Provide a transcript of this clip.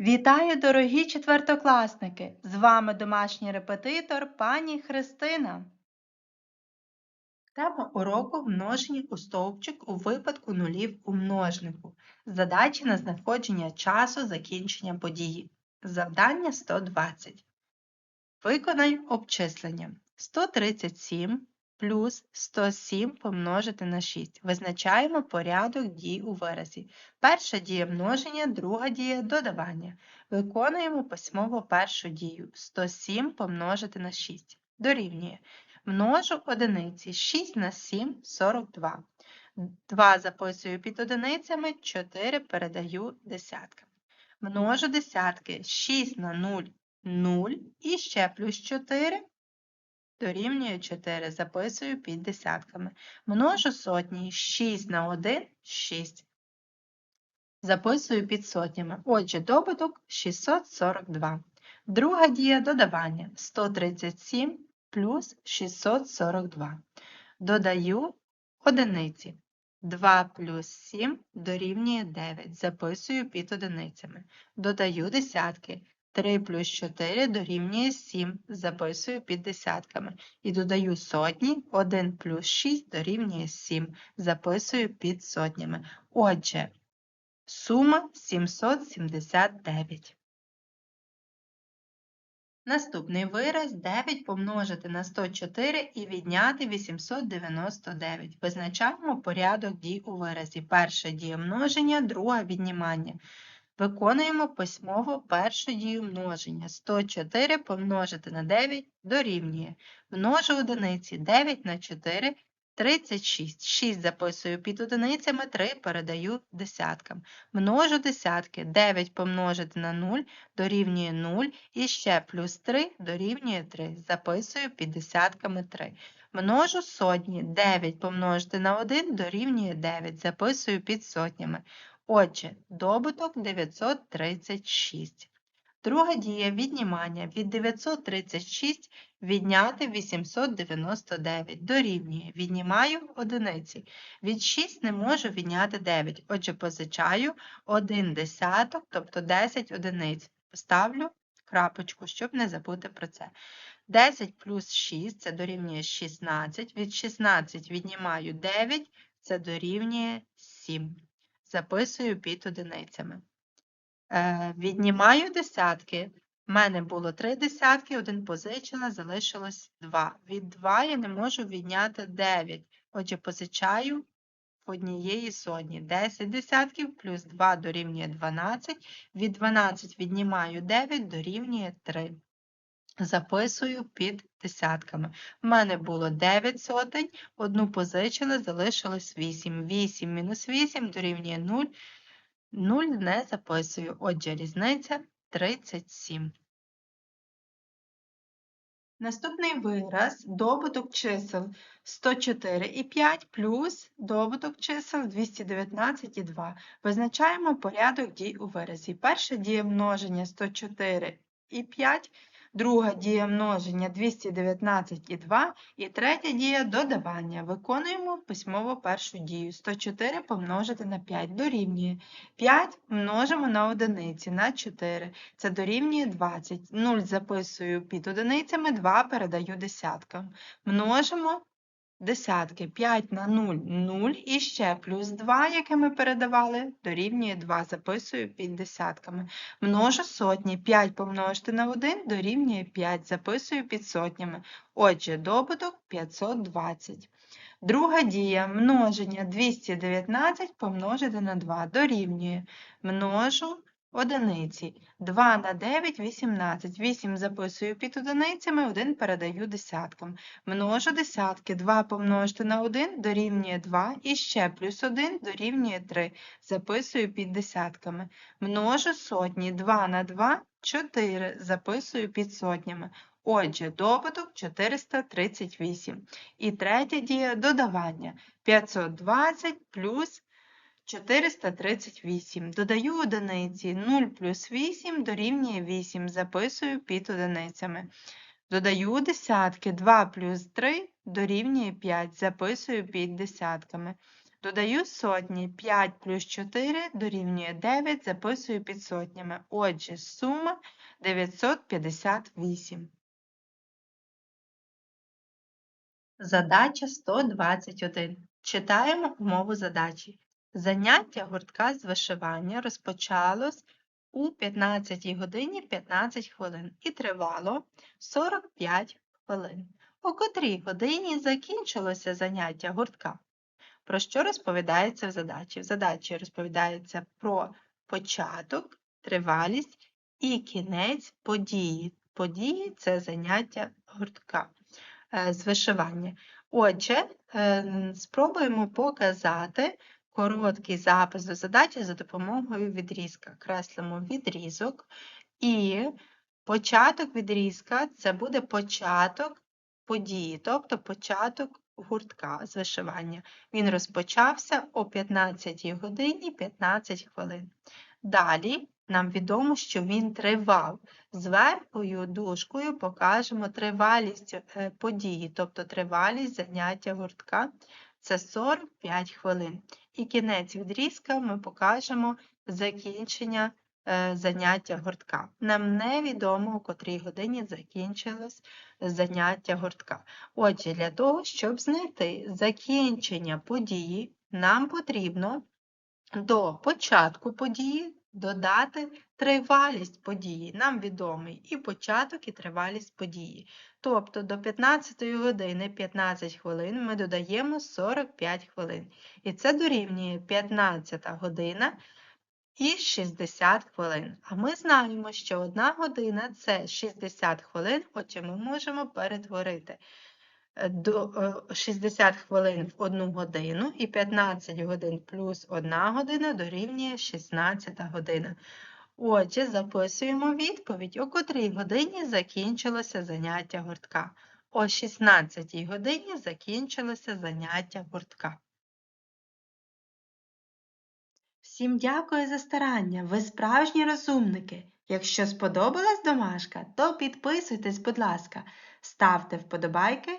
Вітаю, дорогі четвертокласники! З вами домашній репетитор пані Христина. Тема уроку множення у стовпчик у випадку нулів у множнику. Задачі на знаходження часу закінчення події. Завдання 120. Виконай обчислення. 137 плюс 107 помножити на 6. Визначаємо порядок дій у виразі. Перша дія множення, друга дія додавання. Виконуємо письмово першу дію. 107 помножити на 6. Дорівнює. Множу одиниці. 6 на 7 – 42. 2 записую під одиницями, 4 передаю десяткам. Множу десятки. 6 на 0 – 0. І ще плюс 4 дорівнює 4. Записую під десятками. Множу сотні. 6 на 1 – 6. Записую під сотнями. Отже, добуток 642. Друга дія додавання 137 плюс 642. Додаю одиниці. 2 плюс 7 дорівнює 9. Записую під одиницями. Додаю десятки. 3 плюс 4 дорівнює 7. Записую під десятками. І додаю сотні. 1 плюс 6 дорівнює 7. Записую під сотнями. Отже, сума 779. Наступний вираз 9 помножити на 104 і відняти 899. Визначаємо порядок дій у виразі. Перша дія множення, друга віднімання. Виконуємо письмово першу дію множення. 104 помножити на 9 дорівнює. Множу одиниці 9 на 4 36. 6 записую під одиницями, 3 передаю десяткам. Множу десятки. 9 помножити на 0 дорівнює 0. І ще плюс 3 дорівнює 3. Записую під десятками 3. Множу сотні. 9 помножити на 1 дорівнює 9. Записую під сотнями. Отже, добуток 936. Друга дія віднімання від 936 відняти 899 дорівнює. Віднімаю одиниці. Від 6 не можу відняти 9. Отже, позичаю 1 десяток, тобто 10 одиниць. Поставлю крапочку, щоб не забути про це. 10 плюс 6 це дорівнює 16. Від 16 віднімаю 9, це дорівнює 7. Записую під одиницями. Е, віднімаю десятки. У мене було три десятки, один позичила, залишилось 2. Від 2 я не можу відняти 9. Отже, позичаю однієї сотні. 10 десятків плюс 2 дорівнює 12. Від 12 віднімаю 9 дорівнює 3. Записую під десятками. У мене було 9 сотень, одну позичила, залишилось 8. 8 мінус 8 дорівнює 0. 0 не записую. Отже, різниця 37. Наступний вираз добуток чисел 104 і 5 плюс добуток чисел 219 і 2. Визначаємо порядок дій у виразі. Перша дія множення 104 і 5 друга дія множення 219 і 2, і третя дія додавання. Виконуємо письмово першу дію. 104 помножити на 5 дорівнює. 5 множимо на одиниці на 4. Це дорівнює 20. 0 записую під одиницями, 2 передаю десяткам. Множимо десятки 5 на 0 0 і ще плюс 2, яке ми передавали, дорівнює 2. Записую під десятками. Множу сотні. 5 помножити на 1 дорівнює 5. Записую під сотнями. Отже, добуток 520. Друга дія множення 219 помножити на 2 дорівнює. Множу одиниці. 2 на 9 – 18. 8 записую під одиницями, 1 передаю десяткам. Множу десятки. 2 помножити на 1 дорівнює 2. І ще плюс 1 дорівнює 3. Записую під десятками. Множу сотні. 2 на 2 – 4. Записую під сотнями. Отже, добуток 438. І третя дія додавання 520 плюс 438. Додаю одиниці. 0 плюс 8 дорівнює 8. Записую під одиницями. Додаю десятки. 2 плюс 3 дорівнює 5. Записую під десятками. Додаю сотні. 5 плюс 4 дорівнює 9, записую під сотнями. Отже, сума 958. Задача 121. Читаємо умову задачі. Заняття гуртка з вишивання розпочалось у 15 годині 15 хвилин і тривало 45 хвилин. У котрій годині закінчилося заняття гуртка? Про що розповідається в задачі? В задачі розповідається про початок, тривалість і кінець події. Події це заняття гуртка е, з вишивання. Отже, е, спробуємо показати короткий запис до задачі за допомогою відрізка. Креслимо відрізок і початок відрізка це буде початок події, тобто початок гуртка з вишивання. Він розпочався о 15 годині 15 хвилин. Далі нам відомо, що він тривав. Зверхою дужкою покажемо тривалість е, події, тобто тривалість заняття гуртка це 45 хвилин. І кінець відрізка ми покажемо закінчення е, заняття гуртка. Нам невідомо, у котрій годині закінчилось заняття гуртка. Отже, для того, щоб знайти закінчення події, нам потрібно до початку події додати тривалість події. Нам відомий і початок, і тривалість події. Тобто до 15 години 15 хвилин ми додаємо 45 хвилин. І це дорівнює 15 година і 60 хвилин. А ми знаємо, що 1 година це 60 хвилин, отже ми можемо перетворити до 60 хвилин в 1 годину і 15 годин плюс 1 година дорівнює 16 година. Отже, записуємо відповідь, о котрій годині закінчилося заняття гуртка. О 16 годині закінчилося заняття гуртка. Всім дякую за старання, ви справжні розумники. Якщо сподобалась домашка, то підписуйтесь, будь ласка, ставте вподобайки